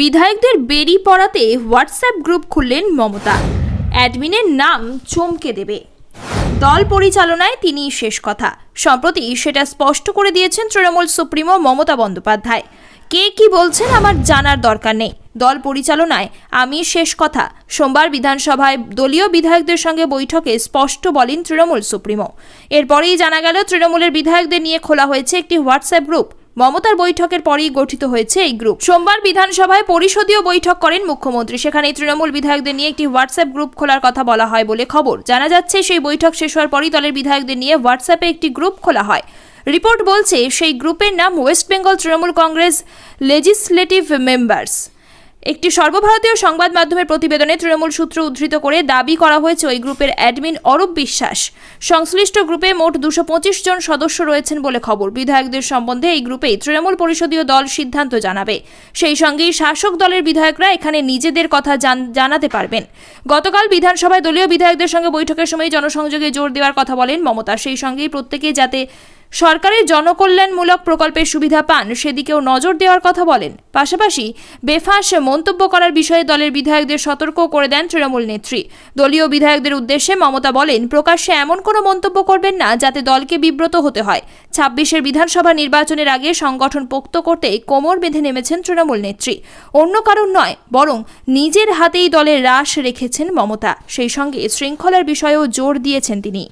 বিধায়কদের বেরি পড়াতে WhatsApp group খুললেন মমতা। অ্যাডমিনের নাম চমকে দেবে। দল পরিচালনায় তিনি শেষ কথা। সম্প্রতি সেটা স্পষ্ট করে দিয়েছেন তৃণমূল সুপ্রিমো মমতা বন্দ্যোপাধ্যায়। কে কি বলছেন আমার জানার দরকার নেই। দল পরিচালনায় আমি শেষ কথা। সোমবার বিধানসভায় দলীয় বিধায়কদের সঙ্গে বৈঠকে স্পষ্ট বলেন তৃণমূল সুপ্রিমো। এরপরেই জানা গেল, তৃণমূলের বিধায়কদের নিয়ে খোলা হয়েছে একটি হোয়াটসঅ্যাপ গ্রুপ। মমতার বৈঠকের পরেই গঠিত হয়েছে এই গ্রুপ। সোমবার বিধানসভায় পরিষদীয় বৈঠক করেন মুখ্যমন্ত্রী। সেখানে তৃণমূল বিধায়কদের নিয়ে একটি হোয়াটসঅ্যাপ গ্রুপ খোলার কথা বলা হয় বলে খবর। জানা যাচ্ছে, সেই বৈঠক শেষ হওয়ার পরই দলের বিধায়কদের নিয়ে হোয়াটসঅ্যাপে একটি গ্রুপ খোলা হয়। রিপোর্ট বলছে, সেই গ্রুপের নাম West Bengal Trinamool Congress legislative members. একটি সর্বভারতীয় সংবাদ মাধ্যমের প্রতিবেদনে তৃণমূল সূত্র উদ্ধৃত করে দাবি করা হয়েছে, ওই গ্রুপের অ্যাডমিন অরূপ বিশ্বাস। সংশ্লিষ্ট গ্রুপে মোট দুশো জন সদস্য রয়েছেন বলে খবর। বিধায়কদের সম্বন্ধে এই গ্রুপেই তৃণমূল পরিষদীয় দল সিদ্ধান্ত জানাবে। সেই সঙ্গেই শাসক দলের বিধায়করা এখানে নিজেদের কথা জান- জানাতে পারবেন। গতকাল বিধানসভায় দলীয় বিধায়কদের সঙ্গে বৈঠকের সময় জনসংযোগে জোর দেওয়ার কথা বলেন মমতা। সেই সঙ্গেই প্রত্যেকেই যাতে সরকারের জনকল্যাণমূলক প্রকল্পের সুবিধা পান, সেদিকেও নজর দেওয়ার কথা বলেন। পাশাপাশি বেফাঁস মন্তব্য করার বিষয়ে দলের বিধায়কদের সতর্ক করে দেন তৃণমূল নেত্রী। দলীয় বিধায়কদের উদ্দেশ্যে মমতা বলেন, প্রকাশ্যে এমন কোনো মন্তব্য করবেন না যাতে দলকে বিব্রত হতে হয়। ছাব্বিশের বিধানসভা নির্বাচনের আগে সংগঠন পোক্ত করতে কোমর বেঁধে নেমেছেন তৃণমূল নেত্রী। অন্য কারণ নয়, বরং নিজের হাতেই দলের হ্রাস রেখেছেন মমতা। সেই সঙ্গে শৃঙ্খলার বিষয়েও জোর দিয়েছেন তিনি।